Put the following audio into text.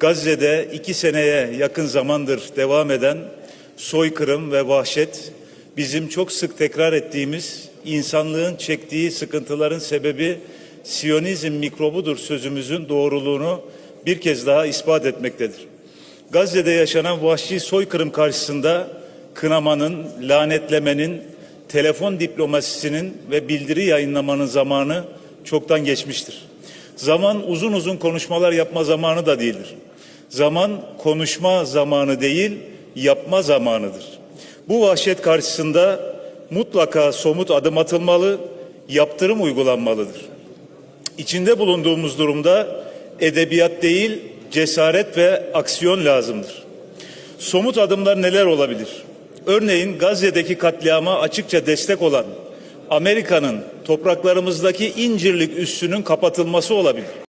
Gazze'de iki seneye yakın zamandır devam eden soykırım ve vahşet bizim çok sık tekrar ettiğimiz insanlığın çektiği sıkıntıların sebebi Siyonizm mikrobudur sözümüzün doğruluğunu bir kez daha ispat etmektedir. Gazze'de yaşanan vahşi soykırım karşısında kınamanın, lanetlemenin, telefon diplomasisinin ve bildiri yayınlamanın zamanı çoktan geçmiştir. Zaman uzun uzun konuşmalar yapma zamanı da değildir. Zaman konuşma zamanı değil, yapma zamanıdır. Bu vahşet karşısında mutlaka somut adım atılmalı, yaptırım uygulanmalıdır. İçinde bulunduğumuz durumda edebiyat değil, cesaret ve aksiyon lazımdır. Somut adımlar neler olabilir? Örneğin Gazze'deki katliama açıkça destek olan Amerika'nın topraklarımızdaki incirlik üssünün kapatılması olabilir.